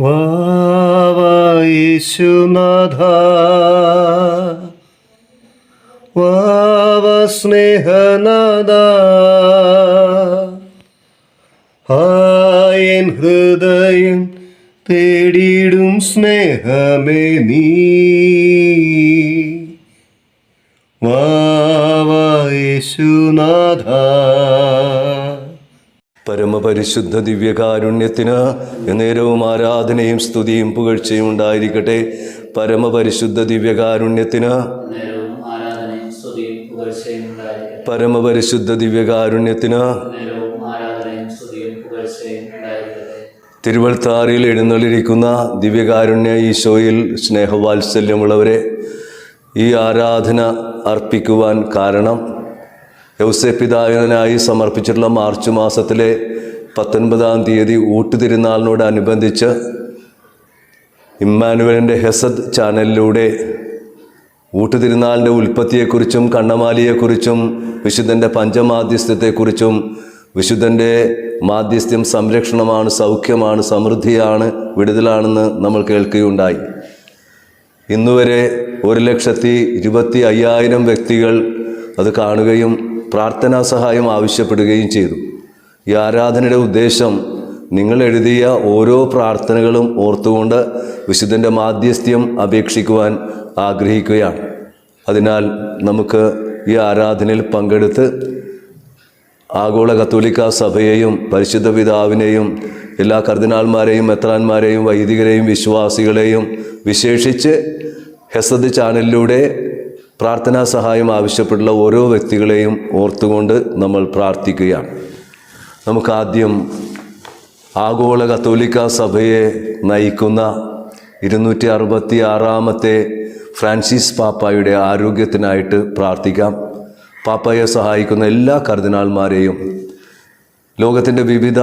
വാവായേശുനാഥ വാവ സ്നേഹനാഥ ആയൻ ഹൃദയം തേടിയിടും സ്നേഹമേ നീ. വാവായേശുനാഥ പരമപരിശുദ്ധ ദിവ്യകാരുണ്യത്തിന് നേരവും ആരാധനയും സ്തുതിയും പുകഴ്ചയും ഉണ്ടായിരിക്കട്ടെ. പരമപരിശുദ്ധ ദിവ്യകാരുണ്യത്തിന് പരമപരിശുദ്ധ ദിവ്യകാരുണ്യത്തിന് തിരുവൾത്താറിയിൽ എഴുന്നള്ളിരിക്കുന്ന ദിവ്യകാരുണ്യ ഈശോയിൽ സ്നേഹവാത്സല്യമുള്ളവരെ ഈ ആരാധന അർപ്പിക്കുവാൻ കാരണം യൗസപിതാവിനായി സമർപ്പിച്ചിട്ടുള്ള മാർച്ച് മാസത്തിലെ പത്തൊൻപതാം തീയതി ഊട്ടുതിരുന്നാളിനോടനുബന്ധിച്ച് ഇമ്മാനുവലിന്റെ ഹെസദ് ചാനലിലൂടെ ഊട്ടുതിരുന്നാളിന്റെ ഉൽപ്പത്തിയെക്കുറിച്ചും കണ്ണമാലിയെക്കുറിച്ചും വിശുദ്ധന്റെ പഞ്ചമാധ്യസ്ഥത്തെക്കുറിച്ചും വിശുദ്ധന്റെ മാധ്യസ്ഥ്യം സംരക്ഷണമാണ് സൗഖ്യമാണ് സമൃദ്ധിയാണ് വിടുതലാണെന്ന് നമ്മൾ കേൾക്കുകയുണ്ടായി. ഇന്നുവരെ ഒരു ലക്ഷത്തി ഇരുപത്തി അയ്യായിരം വ്യക്തികൾ അത് കാണുകയും പ്രാർത്ഥനാ സഹായം ആവശ്യപ്പെടുകയും ചെയ്തു. ഈ ആരാധനയുടെ ഉദ്ദേശം നിങ്ങൾ എഴുതിയ ഓരോ പ്രാർത്ഥനകളും ഓർത്തുകൊണ്ട് വിശുദ്ധന്റെ മാധ്യസ്ഥ്യം അപേക്ഷിക്കുവാൻ ആഗ്രഹിക്കുകയാണ്. അതിനാൽ നമുക്ക് ഈ ആരാധനയിൽ പങ്കെടുത്ത് ആഗോള കത്തോലിക്ക സഭയെയും പരിശുദ്ധ പിതാവിനെയും എല്ലാ കർദിനാൾമാരെയും മെത്രാന്മാരെയും വൈദികരെയും വിശ്വാസികളെയും വിശേഷിച്ച് ഹെസദ് ചാനലിലൂടെ പ്രാർത്ഥനാ സഹായം ആവശ്യപ്പെട്ടുള്ള ഓരോ വ്യക്തികളെയും ഓർത്തുകൊണ്ട് നമ്മൾ പ്രാർത്ഥിക്കുകയാണ്. നമുക്കാദ്യം ആഗോള കത്തോലിക്ക സഭയെ നയിക്കുന്ന ഇരുന്നൂറ്റി അറുപത്തി ആറാമത്തെ ഫ്രാൻസിസ് പാപ്പായുടെ ആരോഗ്യത്തിനായിട്ട് പ്രാർത്ഥിക്കാം. പാപ്പയെ സഹായിക്കുന്ന എല്ലാ കർദിനാൾമാരെയും ലോകത്തിന്റെ വിവിധ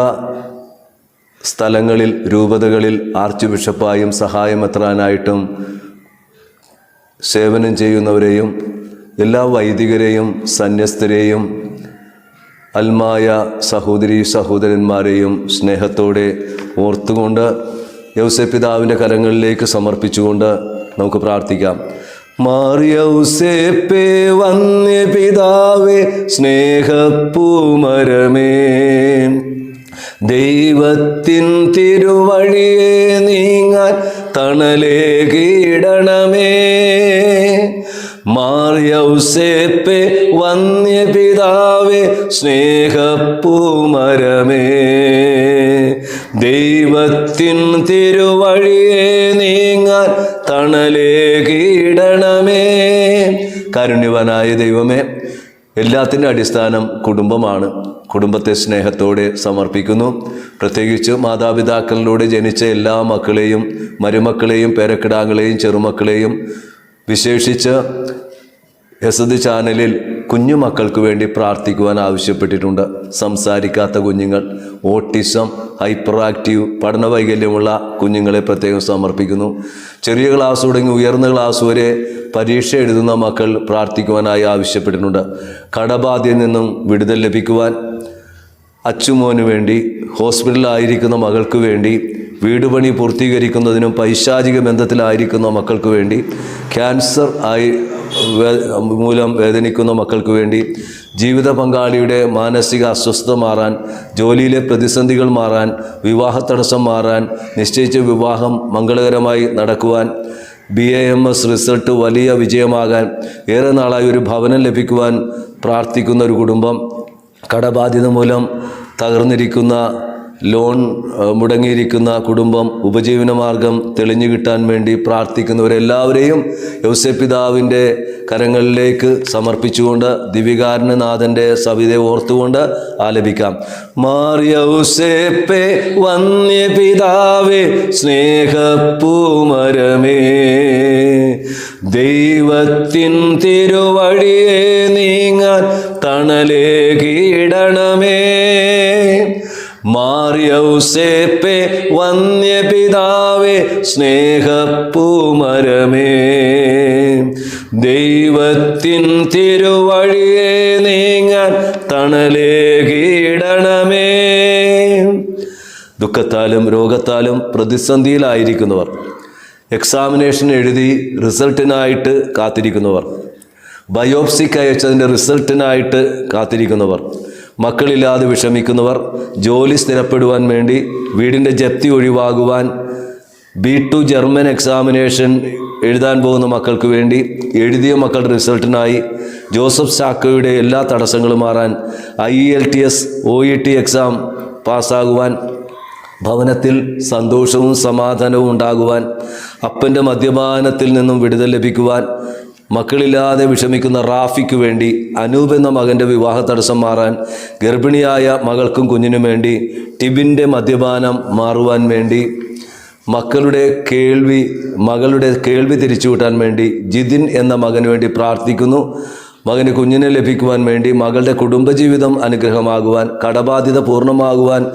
സ്ഥലങ്ങളിൽ രൂപതകളിൽ ആർച്ച് ബിഷപ്പായും സഹായമെത്രാനായിട്ടും സേവനം ചെയ്യുന്നവരെയും എല്ലാ വൈദികരെയും സന്യസ്തരെയും അൽമായ സഹോദരി സഹോദരന്മാരെയും സ്നേഹത്തോടെ ഓർത്തുകൊണ്ട് യൗസെ പിതാവിന്റെ കരങ്ങളിലേക്ക് സമർപ്പിച്ചുകൊണ്ട് നമുക്ക് പ്രാർത്ഥിക്കാം. മാറിയൗസേപ്പേ വന്യ പിതാവേ സ്നേഹപ്പൂമരമേ. ദൈവത്തിൻ തിരുവഴിയെ നീങ്ങാൻ തണലേ മാറിയൗസേപ്പെ വന്യപിതാവേ സ്നേഹപ്പൂമരമേ. ദൈവത്തിൻ തിരുവഴിയെ നീങ്ങാൻ തണലേ കീടണമേ. കാരുണ്യവാനായ ദൈവമേ എല്ലാത്തിന്റെ അടിസ്ഥാനം കുടുംബമാണ്. കുടുംബത്തെ സ്നേഹത്തോടെ സമർപ്പിക്കുന്നു. പ്രത്യേകിച്ച് മാതാപിതാക്കളിലൂടെ ജനിച്ച എല്ലാ മക്കളെയും മരുമക്കളെയും പേരക്കിടാങ്ങളെയും ചെറുമക്കളെയും വിശേഷിച്ച് എസ് എസദ് ചാനലിൽ കുഞ്ഞു മക്കൾക്ക് വേണ്ടി പ്രാർത്ഥിക്കുവാൻ ആവശ്യപ്പെട്ടിട്ടുണ്ട്. സംസാരിക്കാത്ത കുഞ്ഞുങ്ങൾ ഓട്ടിസം ഹൈപ്പർ ആക്റ്റീവ് പഠന വൈകല്യമുള്ള കുഞ്ഞുങ്ങളെ പ്രത്യേകം സമർപ്പിക്കുന്നു. ചെറിയ ക്ലാസ് തുടങ്ങി ഉയർന്ന ക്ലാസ് വരെ പരീക്ഷ എഴുതുന്ന മക്കൾ പ്രാർത്ഥിക്കുവാനായി ആവശ്യപ്പെട്ടിട്ടുണ്ട്. കടബാധയിൽ നിന്നും വിടുതൽ ലഭിക്കുവാൻ അച്ചുമോന് വേണ്ടി ഹോസ്പിറ്റലിലായിരിക്കുന്ന മകൾക്ക് വേണ്ടി വീട് പണി പൂർത്തീകരിക്കുന്നതിനും പൈശാചിക ബന്ധത്തിലായിരിക്കുന്ന മക്കൾക്ക് വേണ്ടി ക്യാൻസർ ആയി മൂലം വേദനിക്കുന്ന മക്കൾക്ക് വേണ്ടി ജീവിത പങ്കാളിയുടെ മാനസിക അസ്വസ്ഥത മാറാൻ ജോലിയിലെ പ്രതിസന്ധികൾ മാറാൻ വിവാഹ തടസ്സം മാറാൻ നിശ്ചയിച്ച വിവാഹം മംഗളകരമായി നടക്കുവാൻ B A M S result വലിയ വിജയമാകാൻ ഏറെ നാളായി ഒരു ഭവനം ലഭിക്കുവാൻ പ്രാർത്ഥിക്കുന്ന ഒരു കുടുംബം കടബാധ്യത മൂലം തകർന്നിരിക്കുന്ന ലോൺ മുടങ്ങിയിരിക്കുന്ന കുടുംബം ഉപജീവന മാർഗം തെളിഞ്ഞു കിട്ടാൻ വേണ്ടി പ്രാർത്ഥിക്കുന്നവരെല്ലാവരെയും യൗസപിതാവിന്റെ കരങ്ങളിലേക്ക് സമർപ്പിച്ചുകൊണ്ട് ദിവികാരനാഥന്റെ സവിതയെ ഓർത്തുകൊണ്ട് ആലപിക്കാം. മാറിയൗസേപ്പെ വന്യപിതാവേ സ്നേഹപ്പൂമരമേ ദൈവത്തിൻ തിരുവഴിയെ നീങ്ങാൻ തണലേ കീടണമേ. മാറിയൗസേപ്പെ വന്യപിതാവേ സ്നേഹപ്പൂമരമേ. ദൈവത്തിൻ തിരുവഴിയെ നീങ്ങാൻ തണലേ കീടണമേ. ദുഃഖത്താലും രോഗത്താലും പ്രതിസന്ധിയിലായിരിക്കുന്നവർ എക്സാമിനേഷൻ എഴുതി റിസൾട്ടിനായിട്ട് കാത്തിരിക്കുന്നവർ ബയോപ്സിക്ക് അയച്ചതിന്റെ റിസൾട്ടിനായിട്ട് കാത്തിരിക്കുന്നവർ മക്കളില്ലാതെ വിഷമിക്കുന്നവർ ജോലി സ്ഥിരപ്പെടുവാൻ വേണ്ടി വീടിന്റെ ജപ്തി ഒഴിവാകുവാൻ ബി ടു ജർമ്മൻ എക്സാമിനേഷൻ എഴുതാൻ പോകുന്ന മക്കൾക്ക് വേണ്ടി എഴുതിയ മക്കളുടെ റിസൾട്ടിനായി ജോസഫ് ചാക്കോയുടെ എല്ലാ തടസ്സങ്ങളും മാറാൻ I E L T S O E T exam പാസ്സാകുവാൻ ഭവനത്തിൽ സന്തോഷവും സമാധാനവും ഉണ്ടാകുവാൻ അപ്പന്റെ മദ്യപാനത്തിൽ നിന്നും വിടുതൽ ലഭിക്കുവാൻ മക്കളില്ലാതെ വിഷമിക്കുന്ന റാഫിക്ക് വേണ്ടി അനൂപ് എന്ന മകന്റെ വിവാഹ തടസ്സം മാറാൻ ഗർഭിണിയായ മകൾക്കും കുഞ്ഞിനും വേണ്ടി ടിബിന്റെ മദ്യപാനം മാറുവാൻ വേണ്ടി മക്കളുടെ കേൾവി മകളുടെ കേൾവി തിരിച്ചു കിട്ടാൻ വേണ്ടി ജിതിൻ എന്ന മകന് വേണ്ടി പ്രാർത്ഥിക്കുന്നു. മകന് കുഞ്ഞിനെ ലഭിക്കുവാൻ വേണ്ടി മകളുടെ കുടുംബജീവിതം അനുഗ്രഹമാകുവാൻ കടബാധ്യത പൂർണമാകുവാൻ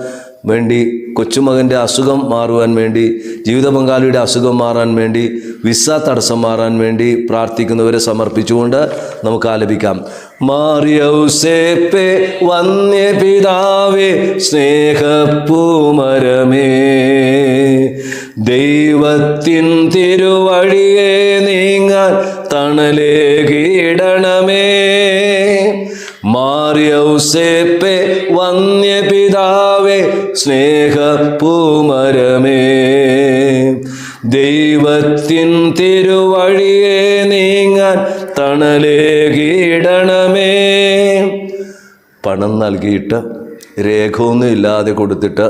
വേണ്ടി കൊച്ചുമകന്റെ അസുഖം മാറുവാൻ വേണ്ടി ജീവിത പങ്കാളിയുടെ അസുഖം മാറാൻ വേണ്ടി വിസ തടസ്സം മാറാൻ വേണ്ടി പ്രാർത്ഥിക്കുന്നവരെ സമർപ്പിച്ചുകൊണ്ട് നമുക്ക് ആലപിക്കാം. മാറിയൗസേപ്പെ വന്യ പിതാവേ സ്നേഹപ്പൂമരമേ ദൈവത്തിൻ തിരുവഴിയെ നീങ്ങാൻ തണലേ കീടണമേ മാറിയൗസേപ്പെ വന്യ പിതാവേ സ്നേഹപ്പൂമരമേ ദൈവത്തിൻ തിരുവഴിയെ നീങ്ങാൻ തണലേ കീടണമേ പണം നൽകിയിട്ട് രേഖയൊന്നും ഇല്ലാതെ കൊടുത്തിട്ട്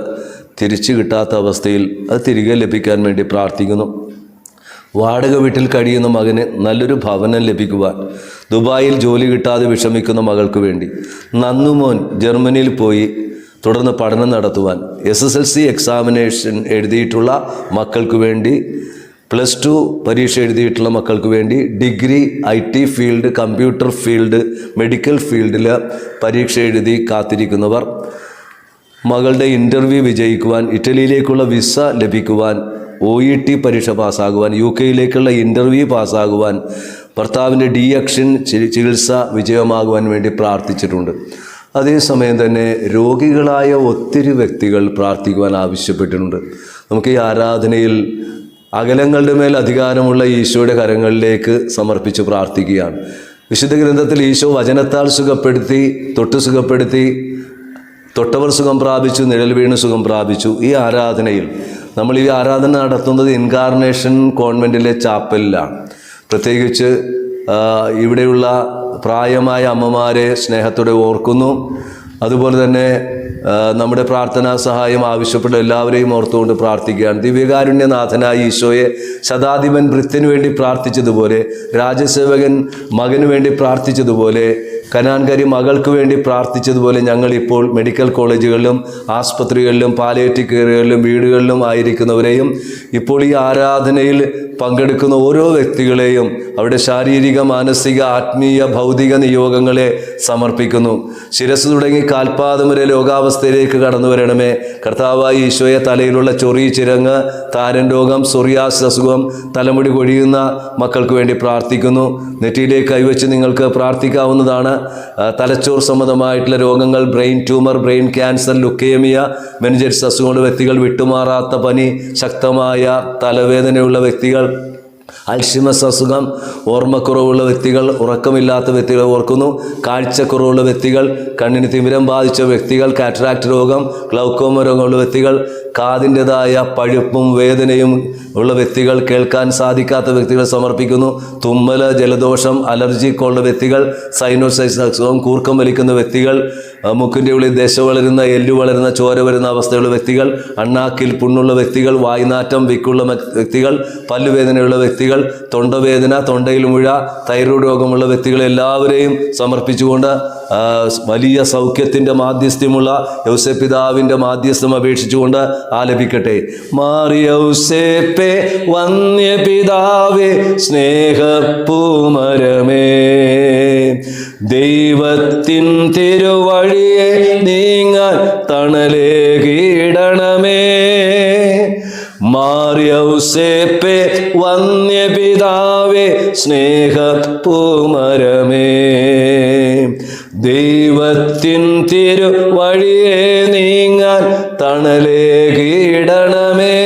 തിരിച്ചു കിട്ടാത്ത അവസ്ഥയിൽ അത് തിരികെ ലഭിക്കാൻ വേണ്ടി പ്രാർത്ഥിക്കുന്നു. വാടക വീട്ടിൽ കഴിയുന്ന മകന് നല്ലൊരു ഭവനം ലഭിക്കുവാൻ ദുബായിൽ ജോലി കിട്ടാതെ വിഷമിക്കുന്ന മകൾക്ക് വേണ്ടി. നന്നുമോൻ ജർമ്മനിയിൽ പോയി തുടർന്ന് പഠനം നടത്തുവാൻ S S L C examination എഴുതിയിട്ടുള്ള മക്കൾക്ക് വേണ്ടി പ്ലസ് ടു പരീക്ഷ എഴുതിയിട്ടുള്ള മക്കൾക്ക് വേണ്ടി degree I T field computer field medical ഫീൽഡിൽ പരീക്ഷ എഴുതി കാത്തിരിക്കുന്നവർ മകളുടെ ഇന്റർവ്യൂ വിജയിക്കുവാൻ ഇറ്റലിയിലേക്കുള്ള വിസ ലഭിക്കുവാൻ ഒ ഇ ടി പരീക്ഷ പാസ്സാകുവാൻ യു കെയിലേക്കുള്ള ഇന്റർവ്യൂ പാസ്സാകുവാൻ ഭർത്താവിന്റെ ഡി അക്ഷൻ ചികിത്സ വിജയമാകുവാൻ വേണ്ടി പ്രാർത്ഥിച്ചിട്ടുണ്ട്. അതേസമയം തന്നെ രോഗികളായ ഒത്തിരി വ്യക്തികൾ പ്രാർത്ഥിക്കുവാൻ ആവശ്യപ്പെട്ടിട്ടുണ്ട്. നമുക്ക് ഈ ആരാധനയിൽ അകലങ്ങളുടെ മേൽ അധികാരമുള്ള ഈശോയുടെ കരങ്ങളിലേക്ക് സമർപ്പിച്ച് പ്രാർത്ഥിക്കുകയാണ്. വിശുദ്ധ ഗ്രന്ഥത്തിൽ ഈശോ വചനത്താൽ സുഖപ്പെടുത്തി തൊട്ട് സുഖപ്പെടുത്തി തൊട്ടവർ സുഖം പ്രാപിച്ചു നിഴൽ വീണ് സുഖം പ്രാപിച്ചു. ഈ ആരാധനയിൽ നമ്മൾ ഈ ആരാധന നടത്തുന്നത് ഇൻകാർണേഷൻ കോൺവെന്റിലെ ചാപ്പലിലാണ് പ്രത്യേകിച്ച് ഇവിടെയുള്ള പ്രായമായ അമ്മമാരെ സ്നേഹത്തോടെ ഓർക്കുന്നു. അതുപോലെ തന്നെ നമ്മുടെ പ്രാർത്ഥനാ സഹായം ആവശ്യപ്പെട്ട എല്ലാവരെയും ഓർത്തുകൊണ്ട് പ്രാർത്ഥിക്കുകയാണ്. ദിവ്യകാരുണ്യനാഥനായ ഈശോയെ ശതാധിപൻ ഭൃത്യന് വേണ്ടി പ്രാർത്ഥിച്ചതുപോലെ രാജസേവകൻ മകന് വേണ്ടി പ്രാർത്ഥിച്ചതുപോലെ കനാൻകരി മകൾക്ക് വേണ്ടി പ്രാർത്ഥിച്ചതുപോലെ ഞങ്ങളിപ്പോൾ മെഡിക്കൽ കോളേജുകളിലും ആസ്പത്രികളിലും പാലിയേറ്റീവ് കെയറുകളിലും വീടുകളിലും ആയിരിക്കുന്നവരെയും ഇപ്പോൾ ഈ ആരാധനയിൽ പങ്കെടുക്കുന്ന ഓരോ വ്യക്തികളെയും അവരുടെ ശാരീരിക മാനസിക ആത്മീയ ഭൗതിക നിയോഗങ്ങളെ സമർപ്പിക്കുന്നു. ശിരസ് തുടങ്ങി കാൽപാദം വരെ ലോകാവസ്ഥയിലേക്ക് കടന്നു വരണമേ. കർത്താവായി ഈശോയെ തലയിലുള്ള ചൊറി ചിരങ്ങ് താരൻ രോഗം സൊറിയാസ് അസുഖം തലമുടി കൊഴിയുന്ന മക്കൾക്ക് വേണ്ടി പ്രാർത്ഥിക്കുന്നു. നെറ്റിയിലേക്ക് കൈവച്ച് നിങ്ങൾക്ക് പ്രാർത്ഥിക്കാവുന്നതാണ്. തലച്ചോർ സംബന്ധമായിട്ടുള്ള രോഗങ്ങൾ brain tumour brain cancer leukaemia meningitis അസുഖമുള്ള വ്യക്തികൾ വിട്ടുമാറാത്ത പനി ശക്തമായ തലവേദനയുള്ള വ്യക്തികൾ അൽഷിമസ് അസുഖം ഓർമ്മക്കുറവുള്ള വ്യക്തികൾ ഉറക്കമില്ലാത്ത വ്യക്തികൾ ഓർക്കുന്നു. കാഴ്ചക്കുറവുള്ള വ്യക്തികൾ കണ്ണിന് തിമിരം ബാധിച്ച വ്യക്തികൾ കാറ്ററാക്ട് രോഗം ഗ്ലൗക്കോമ രോഗമുള്ള വ്യക്തികൾ കാതിന്റെതായ പഴുപ്പും വേദനയും ഉള്ള വ്യക്തികൾ കേൾക്കാൻ സാധിക്കാത്ത വ്യക്തികൾ സമർപ്പിക്കുന്നു. തുമ്മൽ ജലദോഷം അലർജിക്കുള്ള വ്യക്തികൾ സൈനോസൈസ് അസുഖം കൂർക്കം വലിക്കുന്ന വ്യക്തികൾ മുക്കിന്റെ ഉള്ളിൽ ദശ വളരുന്ന എല്ലു വളരുന്ന ചോര വരുന്ന അവസ്ഥയുള്ള വ്യക്തികൾ അണ്ണാക്കിൽ പുണ്ണുള്ള വ്യക്തികൾ വായ്നാറ്റം വിക്കുള്ള വ്യക്തികൾ പല്ലുവേദനയുള്ള വ്യക്തികൾ തൊണ്ടവേദന തൊണ്ടയിൽ മുഴ തൈറോയ്ഡ് രോഗമുള്ള വ്യക്തികൾ എല്ലാവരെയും സമർപ്പിച്ചുകൊണ്ട് വലിയ സൗഖ്യത്തിന്റെ മാധ്യസ്ഥ്യമുള്ള യൗസപിതാവിന്റെ മാധ്യസ്ഥം അപേക്ഷിച്ചുകൊണ്ട് ആലപിക്കട്ടെ. മാറിയൗസേപ്പെ വന്യ പിതാവേ സ്നേഹപ്പൂമരമേ. ദൈവത്തിൻ തിരുവഴിയെ നീങ്ങാൻ തണലേ കീടണമേ. മാറിയൗസേപ്പെ വന്യ പിതാവേ സ്നേഹപ്പൂമരമേ. ദൈവത്തിൻ തിരു വഴിയെ നീങ്ങാൻ തണലേ കീടണമേ.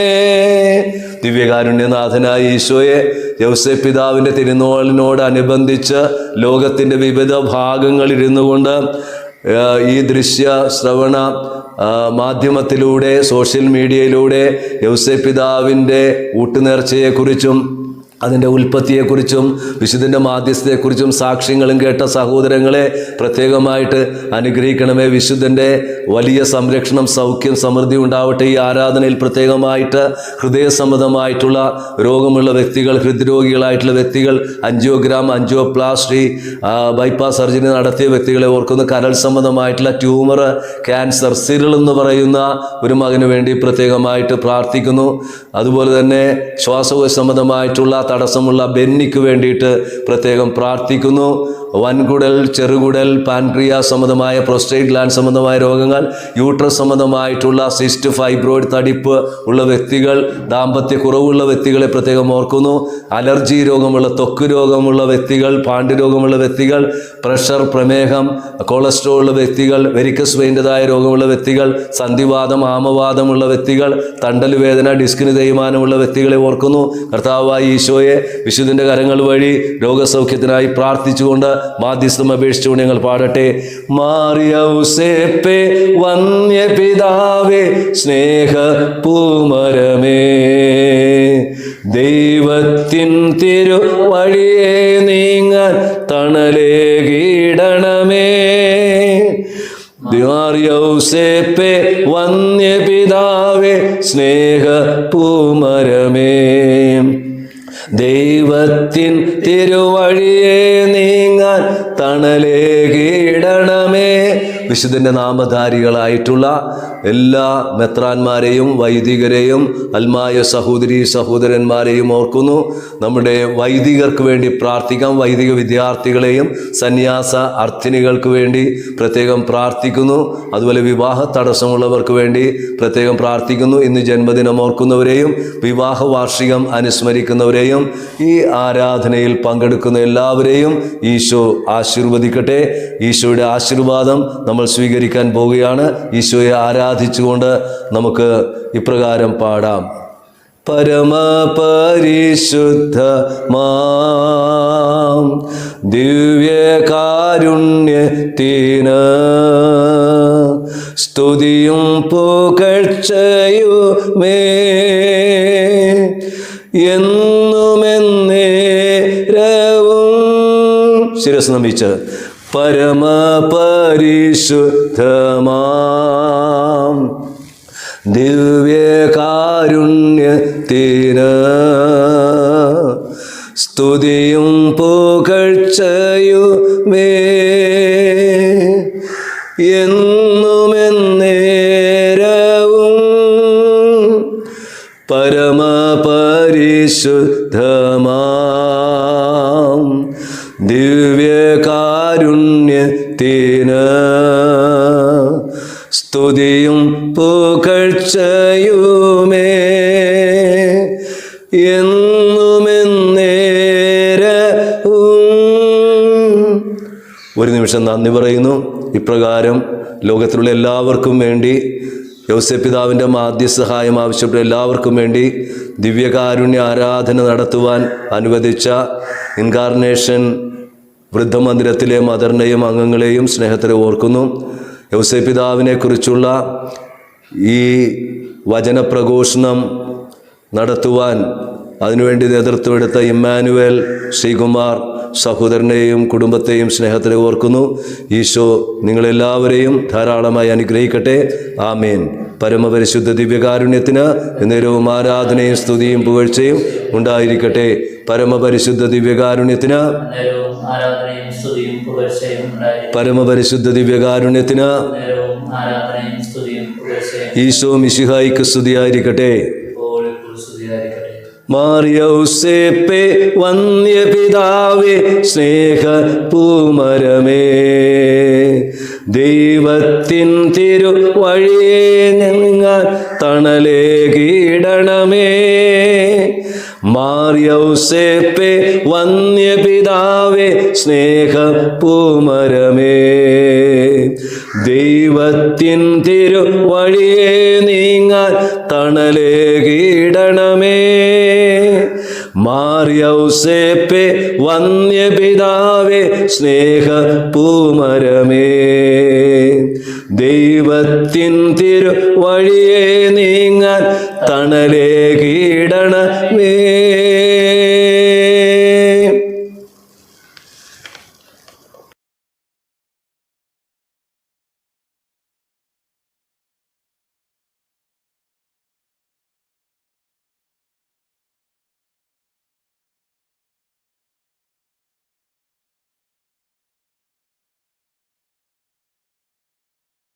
ദിവ്യകാരുണ്യനാഥനായ ഈശോയെ യൗസെ പിതാവിന്റെ തിരുനോളിനോടനുബന്ധിച്ച് ലോകത്തിന്റെ വിവിധ ഭാഗങ്ങളിരുന്നു കൊണ്ട് ഈ ദൃശ്യ ശ്രവണ മാധ്യമത്തിലൂടെ സോഷ്യൽ മീഡിയയിലൂടെ യൗസെ പിതാവിന്റെ ഊട്ടുനേർച്ചയെക്കുറിച്ചും അതിന്റെ ഉൽപ്പത്തിയെക്കുറിച്ചും വിശുദ്ധന്റെ മാധ്യസ്ഥയെക്കുറിച്ചും സാക്ഷ്യങ്ങളും കേട്ട സഹോദരങ്ങളെ പ്രത്യേകമായിട്ട് അനുഗ്രഹിക്കണമേ. വിശുദ്ധന്റെ വലിയ സംരക്ഷണം സൗഖ്യം സമൃദ്ധി ഉണ്ടാവട്ടെ. ഈ ആരാധനയിൽ പ്രത്യേകമായിട്ട് ഹൃദയ സംബന്ധമായിട്ടുള്ള രോഗമുള്ള വ്യക്തികൾ ഹൃദ്രോഗികളായിട്ടുള്ള വ്യക്തികൾ അഞ്ചിയോഗ്രാം അഞ്ചിയോപ്ലാസ്റ്റി ബൈപ്പാസ് സർജറി നടത്തിയ വ്യക്തികളെ ഓർക്കുന്നു കരൾ സംബന്ധമായിട്ടുള്ള ട്യൂമർ ക്യാൻസർ സിറിൾ എന്ന് പറയുന്ന ഒരു മകന് വേണ്ടി പ്രത്യേകമായിട്ട് പ്രാർത്ഥിക്കുന്നു. അതുപോലെ തന്നെ ശ്വാസകോശ സംബന്ധമായിട്ടുള്ള തടസ്സമുള്ള ബെന്നിക്ക് വേണ്ടിയിട്ട് പ്രത്യേകം പ്രാർത്ഥിക്കുന്നു. വൻകുടൽ ചെറുകുടൽ പാൻക്രിയ സംബന്ധമായ പ്രോസ്റ്റേറ്റ് ഗ്ലാൻഡ് സംബന്ധമായ രോഗങ്ങൾ യൂട്രസ് സംബന്ധമായിട്ടുള്ള സിസ്റ്റ് ഫൈബ്രോയിഡ് തടിപ്പ് ഉള്ള വ്യക്തികൾ ദാമ്പത്യ കുറവുള്ള വ്യക്തികളെ പ്രത്യേകം ഓർക്കുന്നു. അലർജി രോഗമുള്ള ത്വക്ക് രോഗമുള്ള വ്യക്തികൾ പാണ്ഡ്യ രോഗമുള്ള വ്യക്തികൾ പ്രഷർ പ്രമേഹം കൊളസ്ട്രോൾ ഉള്ള വ്യക്തികൾ വെരിക്കസ് വെയിന്റെതായ രോഗമുള്ള വ്യക്തികൾ സന്ധിവാദം ആമവാദമുള്ള വ്യക്തികൾ തണ്ടൽ വേദന ഡിസ്കിന് തേയ്മാനമുള്ള വ്യക്തികളെ ഓർക്കുന്നു. കർത്താവായ ഈശോയെ വിശുദ്ധന്റെ കരങ്ങൾ വഴി രോഗസൗഖ്യത്തിനായി പ്രാർത്ഥിച്ചുകൊണ്ട് മാധ്യസ്ഥം അപേക്ഷിച്ചുകൊണ്ട് ഞങ്ങൾ പാടട്ടെ. മാറിയൗസേപ്പേ വന്യ പിതാവേ സ്നേഹ പൂമരമേ ദൈവത്തിൻ തിരു വഴിയെ നീങ്ങാൻ തണലേ കീടണമേ. ദ്വാര്യൗസേപ്പേ വന്യ പിതാവേ സ്നേഹ പൂമരമേ ദൈവത്തിൻ തിരുവഴിയെ നീങ്ങാൻ തണലേ വിശുദ്ധന്റെ നാമധാരികളായിട്ടുള്ള എല്ലാ മെത്രാന്മാരെയും വൈദികരെയും അൽമായ സഹോദരി സഹോദരന്മാരെയും ഓർക്കുന്നു. നമ്മുടെ വൈദികർക്ക് വേണ്ടി പ്രാർത്ഥിക്കാം. വൈദിക വിദ്യാർത്ഥികളെയും സന്യാസ അർത്ഥിനികൾക്ക് വേണ്ടി പ്രത്യേകം പ്രാർത്ഥിക്കുന്നു. അതുപോലെ വിവാഹ തടസ്സമുള്ളവർക്ക് വേണ്ടി പ്രത്യേകം പ്രാർത്ഥിക്കുന്നു. ഇന്ന് ജന്മദിനം ഓർക്കുന്നവരെയും വിവാഹ വാർഷികം അനുസ്മരിക്കുന്നവരെയും ഈ ആരാധനയിൽ പങ്കെടുക്കുന്ന എല്ലാവരെയും ഈശോ ആശീർവദിക്കട്ടെ. ഈശോയുടെ ആശീർവാദം നമ്മൾ സ്വീകരിക്കാൻ പോവുകയാണ്. ഈശോയെ ആരാധിച്ചുകൊണ്ട് നമുക്ക് ഇപ്രകാരം പാടാം. പരമപരിശുദ്ധ മാം ദിവ്യകാരുണ്യത്തിന് സ്തുതിയും പുകഴ്ചയുമേ. എന്നുമെന്നേരവും ശിരസ് നമിച്ച് പരമപരിശുദ്ധമാം. ദിവ്യകാരുണ്യത്തിന് സ്തുതിയും പുകഴ്ചയുമേ. എന്നുമെന്നേരവും പരമപരിശുദ്ധമാം നന്ദി പറയുന്നു. ഇപ്രകാരം ലോകത്തിലുള്ള എല്ലാവർക്കും വേണ്ടി യോസപിതാവിന്റെ മാധ്യ സഹായം ആവശ്യപ്പെട്ട എല്ലാവർക്കും വേണ്ടി ദിവ്യകാരുണ്യ ആരാധന നടത്തുവാൻ അനുവദിച്ച ഇൻകാർണേഷൻ വൃദ്ധമന്ദിരത്തിലെ മദറിനെയും അംഗങ്ങളെയും സ്നേഹത്തിലെ ഓർക്കുന്നു. യൗസപിതാവിനെ കുറിച്ചുള്ള ഈ വചനപ്രഘോഷണം നടത്തുവാൻ അതിനുവേണ്ടി നേതൃത്വം എടുത്ത ഇമ്മാനുവേൽ ശ്രീകുമാർ സഹോദരനെയും കുടുംബത്തെയും സ്നേഹത്തിൽ ഓർക്കുന്നു. ഈശോ നിങ്ങളെല്ലാവരെയും ധാരാളമായി അനുഗ്രഹിക്കട്ടെ. ആമേൻ. പരമപരിശുദ്ധ ദിവ്യകാരുണ്യത്തിന് നേരവും ആരാധനയും സ്തുതിയും പുകഴ്ചയും ഉണ്ടായിരിക്കട്ടെ. പരമപരിശുദ്ധ ദിവ്യകാരുണ്യത്തിന് പരമപരിശുദ്ധ ദിവ്യകാരുണ്യത്തിന് ഈശോ മിശിഹായിക്ക് സ്തുതിയായിരിക്കട്ടെ. സ്തുതിയായിരിക്കട്ടെ വന്യ പിതാവേ സ്നേഹ പൂമരമേ ദൈവത്തിൻ തിരു വഴിയെ ഞങ്ങൾ തണലേ കീടണമേ. മാറിയൗസേപ്പേ വന്യ പിതാവേ സ്നേഹ പൂമരമേ മാറിയൗസേപ്പെ വന്യപിതാവേ സ്നേഹ പൂമരമേ ദൈവത്തിൻ തിരു വഴിയെ നീങ്ങാൻ തണലേകിടണമേ